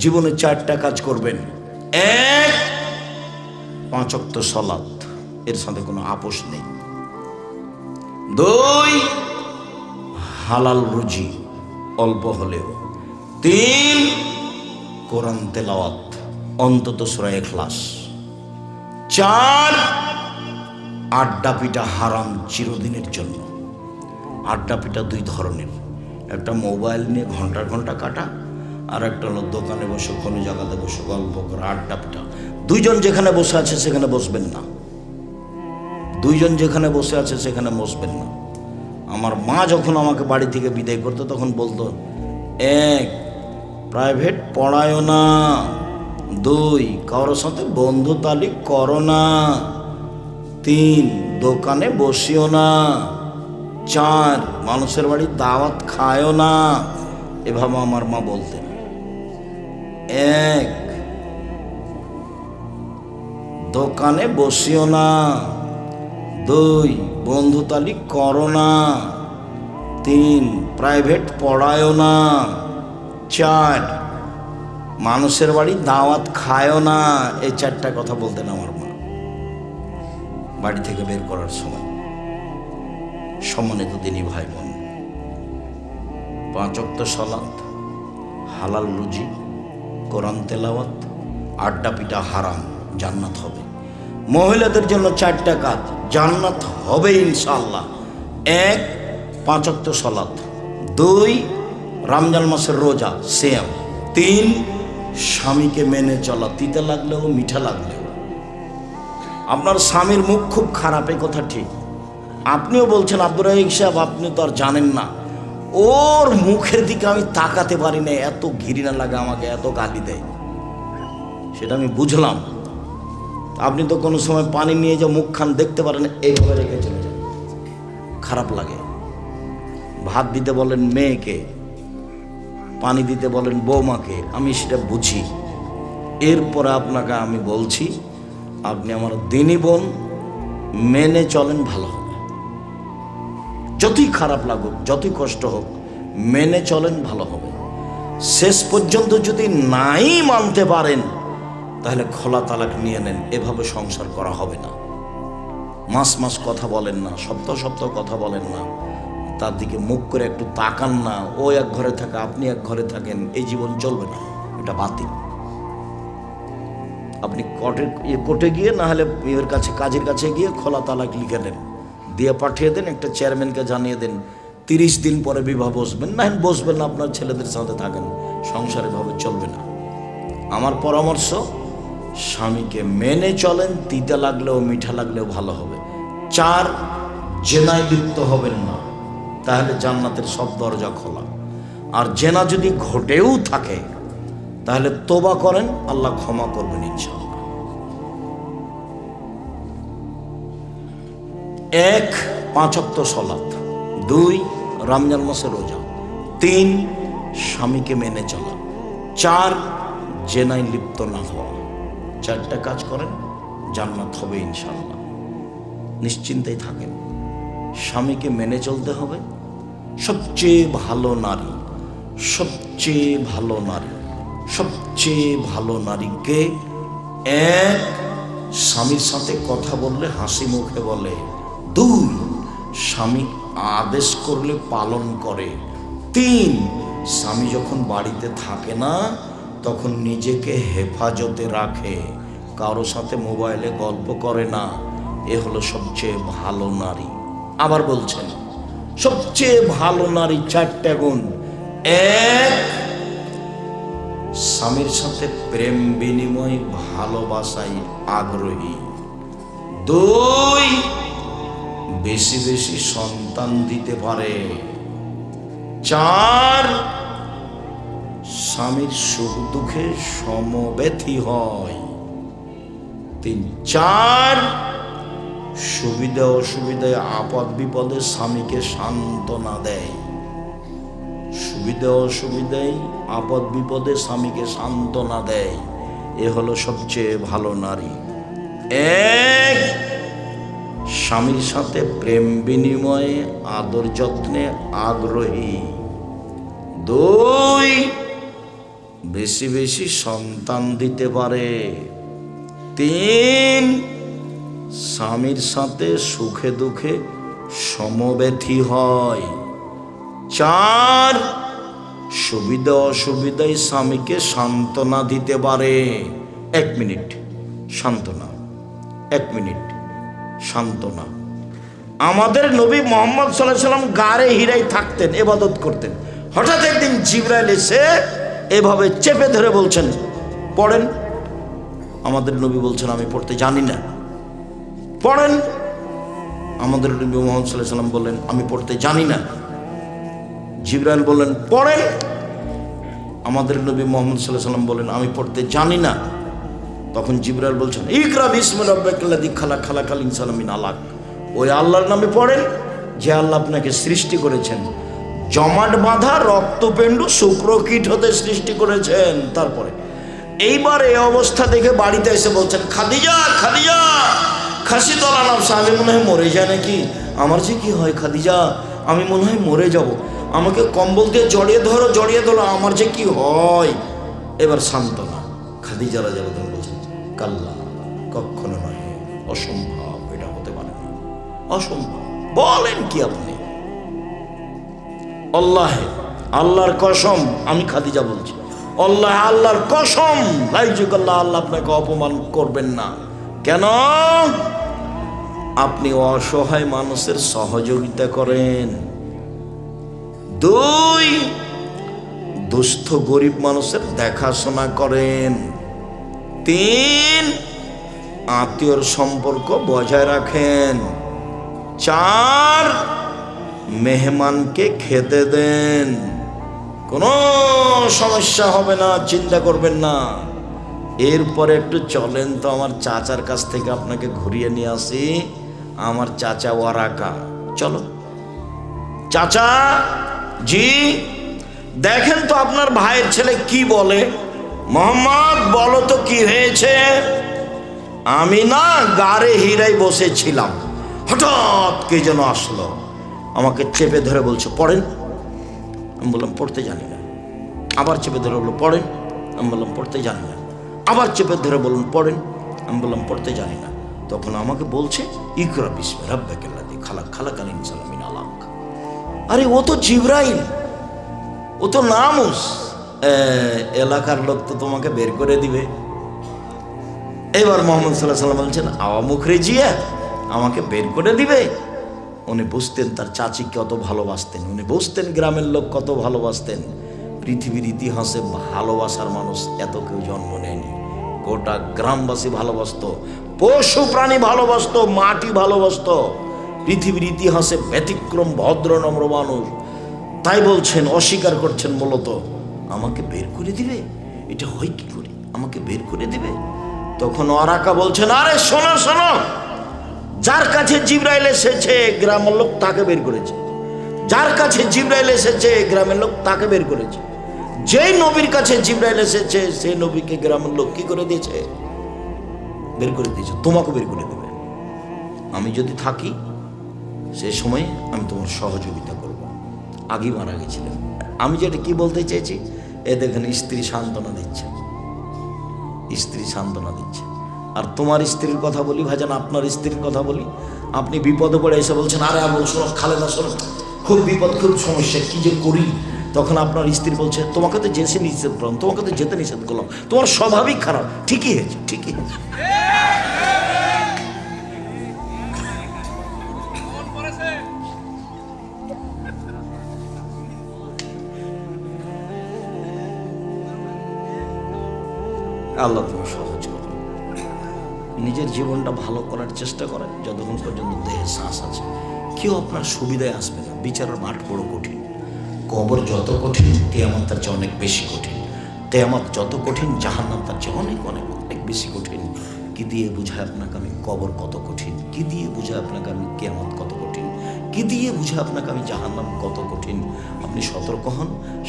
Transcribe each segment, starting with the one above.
জীবনে চারটা কাজ করবেন। এক পাঁচক্ত সলাৎ এর সাথে কোনো আপোষ নেই। দুই, হালাল রুজি অল্প হলেও। তিন, কোরআন তেলাওয়াত, অন্তত সুরা এখলাস চার, আড্ডা পিঠা হারাম চিরদিনের জন্য। আড্ডা পিঠা দুই ধরনের। একটা মোবাইল নিয়ে ঘণ্টা ঘণ্টা কাটা আর একটা হলো দোকানে বসে কোনো জায়গাতে বসে, গল্প করে, আড্ডা পিঠা দুইজন যেখানে বসে আছে সেখানে বসবেন না। দুইজন যেখানে বসে আছে সেখানে বসবেন না। আমার মা যখন আমাকে বাড়ি থেকে বিদায় করতো, তখন বলতো, এক প্রাইভেট পড়ায়ও না। দুই, কারোর সাথে বন্ধু তালিক করো না। তিন, দোকানে বসিও না। চার, মানুষের বাড়ি দাওয়াত খায়ও না। এভাবে আমার মা বলতেন। এক। দোকানে বসিও না। দুই, বন্ধু তালিক করো না। তিন, প্রাইভেট পড়ায়ও না। চার, মানুষের বাড়ি দাওয়াত খায়ও না। এই চারটা কথা বলতেন আমার মা। বাড়ি থেকে বের করার সময়। সম্মানিত দিনী ভাই বোন। পাঁচ অক্ত সলাত, হালাল রুজি কোরআন তেলাওয়াত, আড্ডা পিটা হারাম, জান্নাত হবে। মহিলাদের জন্য চারটা কাজ, জান্নাত হবে ইনশাল্লাহ এক, পাঁচ সলাত। দুই, রমজান মাসের রোজা সেম তিন, স্বামীকে মেনে চলা, তিতে লাগলেও মিঠা লাগলেও। আপনার স্বামীর মুখ খুব খারাপ এই কথা ঠিক। আপনিও বলছেন, আব্দুর রাহিক সাহেব, আপনি তো আর জানেন না। ওর মুখের দিকে আমি তাকাতে পারি না, এত ঘৃণা লাগে আমাকে, এত গালি দেয়। সেটা আমি বুঝলাম। আপনি তো কোনো সময় পানি নিয়ে যে মুখখান দেখতে পারেন, এইভাবে রেখে চলে যান। খারাপ লাগে। ভাত দিতে বলেন মেয়েকে, পানি দিতে বলেন বৌমাকে, আমি সেটা বুঝি। এরপরে আপনাকে আমি বলছি, আপনি আমার দিনই বোন, মেনে চলেন ভালো। যতই খারাপ লাগুক, যতই কষ্ট হোক, মেনে চলেন ভালো হবে। শেষ পর্যন্ত যদি নাই মানতে পারেন, তাহলে খোলা তালাক নিয়ে নেন, এভাবে সংসার করা হবে না। মাস মাস কথা বলেন না, সপ্তাহ সপ্তাহ কথা বলেন না। তার দিকে মুখ করে একটু তাকান না, ও এক ঘরে থাকে, আপনি এক ঘরে থাকেন, এই জীবন চলবে না, এটা বাতিল। আপনি কোর্টে ইয়ে কোর্টে গিয়ে, না হলে এর কাছে, কাজের কাছে গিয়ে খোলা তালাক লিখে দেন দিয়ে পাঠিয়ে দেন, একটা চেয়ারম্যানকে জানিয়ে দেন, তিরিশ দিন পরে বিবাহ বসবেন। না বসবেন না, আপনার ছেলেদের সাথে থাকেন, সংসারে ভাবে চলবে না। আমার পরামর্শ, স্বামীকে মেনে চলেন, তিতে লাগলেও মিঠা লাগলেও ভালো হবে। চার জেনায় লিপ্ত হবেন না, তাহলে জান্নাতের সব দরজা খোলা। আর জেনা যদি ঘটেও থাকে, তাহলে তোবা করেন, আল্লাহ ক্ষমা করবেন ইনশাআল্লাহ। এক পাঁচক্ত সলাত দুই, রমজান মাসে রোজা। তিন, স্বামীকে মেনে চলা। চার, জেনায় লিপ্ত না হওয়া। চারটা কাজ করেন, জান্নাত হবে ইনশাল্লাহ নিশ্চিন্তেই থাকেন। স্বামীকে মেনে চলতে হবে। সবচেয়ে ভালো নারী, সবচেয়ে ভালো নারী, সবচেয়ে ভালো নারীকে এক, স্বামীর সাথে কথা বললে হাসি মুখে বলে। দুই, স্বামী আদেশ করলে পালন করে। তিন, স্বামী যখন বাড়িতে থাকে না, তখন নিজেকে হেফাজতে রাখে। কারও সাথে মোবাইলে গল্প করে না, এ হলো সবচেয়ে ভালো নারী। আবার বলছেন, সবচেয়ে ভালো নারী চারটা গুণ। এক, স্বামীর সাথে প্রেম বিনিময় ভালোবাসায় আগ্রহী। দুই বেশি বেশি সন্তান দিতে পারে। চার, স্বামীর সুখ দুঃখে সমব্যথী হয়। তিন, চার, সুবিধা অসুবিধায় আপদ বিপদে স্বামীকে সান্ত্বনা দেয়। সুবিধা অসুবিধায় আপদ বিপদে স্বামীকে সান্ত্বনা দেয়। এ হলো সবচেয়ে ভালো নারী। এক স্বামীর সাথে প্রেম বিনিময়ে আদর যত্নে আগ্রহী। দুই, বেশি বেশি সন্তান দিতে পারে। তিন, স্বামীর সাথে সুখে দুঃখে সমব্যথী হয়। চার, সুবিধা অসুবিধায় স্বামীকে সান্ত্বনা দিতে পারে। এক মিনিট, সান্ত্বনা। এক মিনিট। সান্ত্বনা। আমাদের নবী মোহাম্মদ সাল্লাম গাড়ে হিরাই থাকতেন এবাদত করতেন। হঠাৎ একদিন জিব্রাইল এসে এভাবে চেপে ধরে বলছেন, পড়েন। আমাদের নবী বলছেন, আমি পড়তে জানি না। পড়েন। আমাদের নবী মোহাম্মদ সাল্লাম বললেন, আমি পড়তে জানি না। জিব্রাইল বললেন, পড়েন। আমাদের নবী মোহাম্মদ সাল্লাহ সাল্লাম বললেন, আমি পড়তে জানি না। তখন জিবরাল বলছেন ইকরা বিসমুল রব্বাকাল্লাযী খালাক, খালাকাল ইনসানা মিন আলাক। ওই আল্লাহর নামে পড়েন, যে আল্লাহ আপনাকে সৃষ্টি করেছেন। জমাট বাঁধা রক্তপেন্ডু শুক্রকীট হতে সৃষ্টি করেছেন তারপরে। এইবার এই অবস্থা দেখে বাড়িতে এসে বলছেন, খাদিজা খাদিজা, খাসি তলা নামসা আমি মনে হয় মরে যায় নাকি? আমার যে কি হয় খাদিজা, আমি মনে হয় মরে যাব। আমাকে কম্বল দিয়ে জড়িয়ে ধরো জড়িয়ে ধরো, আমার যে কি হয়? এবার সান্ত্বনা। খাদিজা রাজা বলছেন, কাল্লা কখনো নয় অসম্ভব, এটা হতে পারে অসম্ভব, বলেন কি আপনি? আল্লাহ, আল্লাহর কসম, আমি খাদিজা বলছি। আল্লাহ, আল্লাহর কসম লাইজুকাল্লাহ আল্লাহ আপনাকে অপমান করবেন না। কেন? আপনি অসহায় মানুষের সহযোগিতা করেন। দুই দুস্থ গরিব মানুষের দেখাশোনা করেন। তিন, আত্মীয়র সম্পর্ক বজায় রাখেন। চার, মেহমানকে খেতে দেন। কোনো সমস্যা হবে না, চিন্তা করবেন না। এরপরে একটু চলেন তো, আমার চাচার কাছ থেকে আপনাকে ঘুরিয়ে নিয়ে আসি। আমার চাচা ওয়ারাকা। চলো। চাচা, জি। দেখেন তো আপনার ভাইয়ের ছেলে কি বলে? মোহাম্মদ, বলো তো কি হয়েছে? আমি না গাড়ে হিরাই বসেছিলাম। হঠাৎ কে যেন আসলো। আমাকে চেপে ধরে বলছে, পড়েন। আমি বললাম, পড়তে জানি না। আবার চেপে ধরে বলল, পড়েন। আমি বললাম, পড়তে জানি না। আবার চেপে ধরে বলুন পড়েন। আমি বললাম, পড়তে জানি না। তখন আমাকে বলছে, ইকরা বিসমে খালাক খালাকালিন সালামিন আলাক আরে, ও তো জিব্রাইল। ও তো নামুস। এলাকার লোক তো তোমাকে বের করে দিবে। এবার মোহাম্মদ সাল্লাহ সাল্লাম বলছেন, আওয়া মুখ রেজিয়া, আমাকে বের করে দিবে। উনি বুঝতেন তার চাচি কত ভালোবাসতেন, উনি বুঝতেন গ্রামের লোক কত ভালোবাসতেন। পৃথিবীর ইতিহাসে ভালোবাসার মানুষ এত কেউ জন্ম নেয়নি। গোটা গ্রামবাসী ভালোবাসতো, পশু প্রাণী ভালোবাসত, মাটি ভালোবাসত। পৃথিবীর ইতিহাসে ব্যতিক্রম, ভদ্র, নম্র মানুষ। তাই বলছেন, অস্বীকার করছেন মূলত। আমাকে বের করে দিবে? এটা হয় কি করে? আমাকে বের করে দিবে? তখন অরাকা বলছেন, আরে শোনো শোনো! যার কাছে জিব্রাইল এসেছে, গ্রামের লোক তাকে বের করেছে। যার কাছে জিব্রাইল এসেছে, গ্রামের লোক তাকে বের করেছে। যেই নবীর কাছে জিব্রাইল এসেছে, সেই নবীকে গ্রামের লোক কি করে দিয়েছে? বের করে দিয়েছে। তোমাকে বের করে দেবে। আমি যদি থাকি, সে সময় আমি তোমার সহযোগিতা আগেই মারা গেছিলেন। আমি যেটা কি বলতে চেয়েছি এ দেখেন, স্ত্রী সান্ত্বনা দিচ্ছে। স্ত্রী সান্ত্বনা দিচ্ছে। আর তোমার স্ত্রীর কথা বলি, ভাইজান, আপনার স্ত্রীর কথা বলি, আপনি বিপদে পড়ে এসে বলছেন, আরে আবু শোনো, খালেদা, শোনো, খুব বিপদ, খুব সমস্যা, কি যে করি? তখন আপনার স্ত্রী বলছে, তোমাকে তো যেতে নিষেধ করলাম, তোমাকে তো যেতে নিষেধ করলাম, তোমার স্বাভাবিক খারাপ, ঠিকই হয়েছে ঠিকই হয়েছে। আল্লাহ তুমি সহজ করো। নিজের জীবনটা ভালো করার চেষ্টা করেন যতক্ষণ পর্যন্ত দেহে শ্বাস আছে। কেউ আপনার সুবিধায় আসবে না। বিচারের মাঠ বড় কঠিন। কবর যত কঠিন তেয়ামত তার চেয়ে অনেক বেশি কঠিন। তেয়ামত যত কঠিন, জাহান্নাম তার চেয়ে অনেক অনেক অনেক বেশি কঠিন। কি দিয়ে বুঝায় আপনাকে আমি কবর কত কঠিন? কি দিয়ে বুঝায় আপনাকে আমি কেয়ামত কত কঠিন? কি দিয়ে বুঝায় আপনাকে আমি জাহান্নাম কত কঠিন? আপনি সতর্ক হন,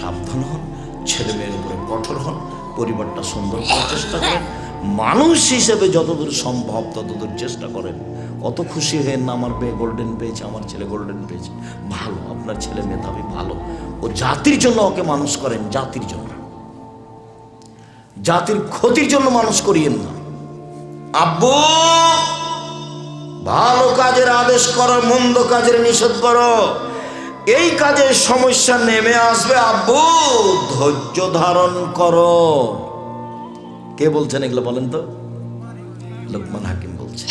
সাবধান হন। ছেলে মেয়ের উপরে কঠোর হন, পরিবারটা সুন্দর করার চেষ্টা করেন। মানুষ হিসেবে যতদূর সম্ভব ততদূর চেষ্টা করেন। অত খুশি হয়ে, না, আমার মেয়ে গোল্ডেন পেয়েছে, আমার ছেলে গোল্ডেন পেয়েছে। ভালো, আপনার ছেলে মেধাবী, ভালো। ও জাতির জন্য ওকে মানুষ করেন, জাতির জন্য। জাতির ক্ষতির জন্য মানুষ করিয়েন না। আব্বু, ভালো কাজের আদেশ করো, মন্দ কাজের নিষেধ করো। এই কাজের সমস্যা নেমে আসবে, আব্বু, ধৈর্য ধারণ করো। কে বলছেন এগুলো বলেন তো? লোকমান হাকিম বলছে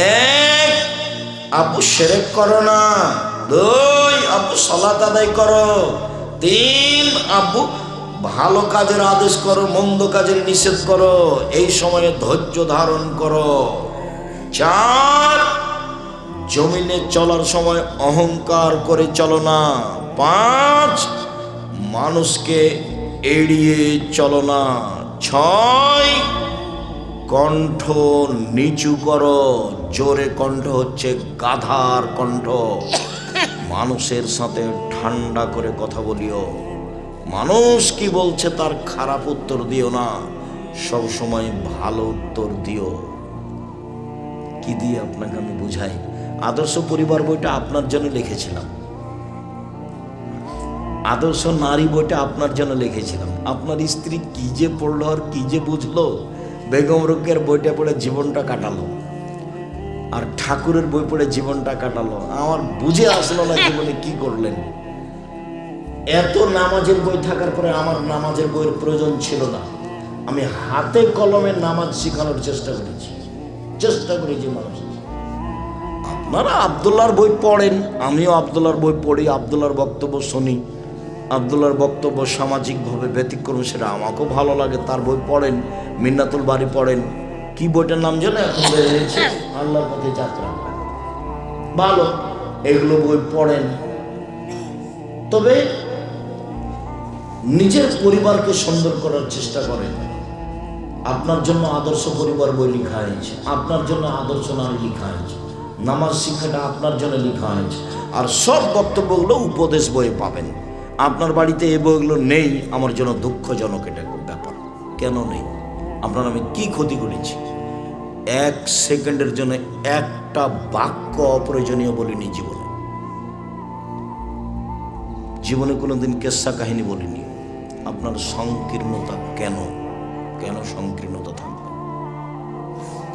এক, আব্বু সেরেক করো না। দুই, আব্বু সলাত আদায় করো। তিন, আব্বু ভালো কাজের আদেশ করো, মন্দ কাজের নিষেধ করো। এই সময়ে ধৈর্য ধারণ করো। চার জমিনে চলার সময় অহংকার করে চলো না। পাঁচ, মানুষকে এড়িয়ে চলো না। ছয়, কণ্ঠ নিচু করো। জোরে কণ্ঠ হচ্ছে গাধার কণ্ঠ। মানুষের সাথে ঠান্ডা করে কথা বলিও। মানুষ কি বলছে তার খারাপ উত্তর দিও না। সব সময় ভালো উত্তর দিও। কি দিয়ে আপনাকে আমি বুঝাই? আদর্শ পরিবার বইটা আপনার জন্য লিখেছিলাম। আদর্শ নারী বইটা আপনার জন্য লিখেছিলাম। আপনার স্ত্রী কি যে পড়ল আর কি যে বুঝলো, বেগম রোকের বইটা পড়ে জীবনটা কাটালো, আর ঠাকুরের বই পড়ে জীবনটা কাটালো। আমার বুঝে আসলো না জীবনে কি করলেন। এত নামাজের বই থাকার পরে আমার নামাজের বইয়ের প্রয়োজন ছিল না। আমি হাতে কলমে নামাজ শেখানোর চেষ্টা করেছি। চেষ্টা করেছি মানুষ আপনারা আবদুল্লার বই পড়েন, আমিও আবদুল্লার বই পড়ি আবদুল্লার বক্তব্য শুনি। আবদুল্লার বক্তব্য সামাজিকভাবে ব্যতিক্রম, সেটা আমাকেও ভালো লাগে, তার বই পড়েন, মিন্নাতুল বাড়ি পড়েন। কি বইটার নাম জানো এখন বেরিয়েছে আল্লাহর পথে যাত্রা। ভালো, এগুলো বই পড়েন। তবে নিজের পরিবারকে সুন্দর করার চেষ্টা করেন। আপনার জন্য আদর্শ পরিবার বই লেখা হয়েছে, আপনার জন্য আদর্শ নারী লেখা হয়েছে। নামাজ শিক্ষাটা আপনার জন্য লেখা হয়েছে। আর সব বক্তব্যগুলো উপদেশ বইয়ে পাবেন। আপনার বাড়িতে এই বইগুলো নেই, আমার জন্য দুঃখজনক এটা ব্যাপার। কেন নেই? আপনার আমি কি ক্ষতি করেছি? এক সেকেন্ডের জন্য একটা বাক্য অপ্রয়োজনীয় বলিনি জীবনে। জীবনে কোনোদিন কেসা কাহিনী বলিনি। আপনার সংকীর্ণতা কেন? কেন সংকীর্ণতা থাকবে?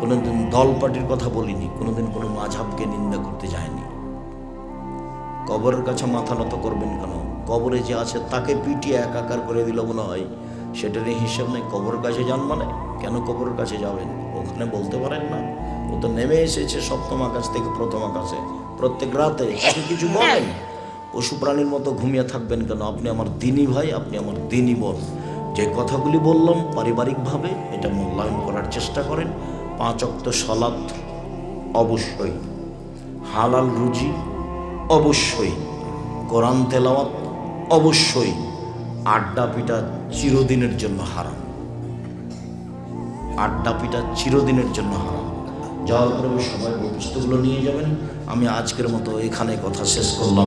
কোনোদিন দল পার্টির কথা বলিনি, কোনোদিন কোনো মাঝাবকে নিন্দা করতে যায়নি। কবরের কাছে মাথা নত করবেন কেন? কবরে যে আছে তাকে পিটিয়ে একাকার করে দিল মনে হয়। সেটারই হিসাব নেই, কবরের কাছে যান মানে? কেন কবরের কাছে যাবেন? ওখানে বলতে পারেন না। ও তো নেমে এসেছে সপ্তম আকাশ থেকে প্রথম আকাশে। প্রত্যেক রাতে কিছু বলেন পশু প্রাণীর মতো ঘুমিয়ে থাকবেন কেন? আপনি আমার দিনই ভাই, আপনি আমার দিনই বোন। যে কথাগুলি বললাম পারিবারিকভাবে এটা মূল্যায়ন করার চেষ্টা করেন। পাঁচ অক্ত সলাদ, অবশ্যই। হালাল রুজি, অবশ্যই। কোরআন তেলাওয়াত, অবশ্যই। আড্ডা পিটা চিরদিনের জন্য হারাম। আড্ডা পিটা চিরদিনের জন্য হারাম। যাওয়ার পরে সবাই বই পুস্তকগুলো নিয়ে যাবেন। আমি আজকের মতো এখানে কথা শেষ করলাম।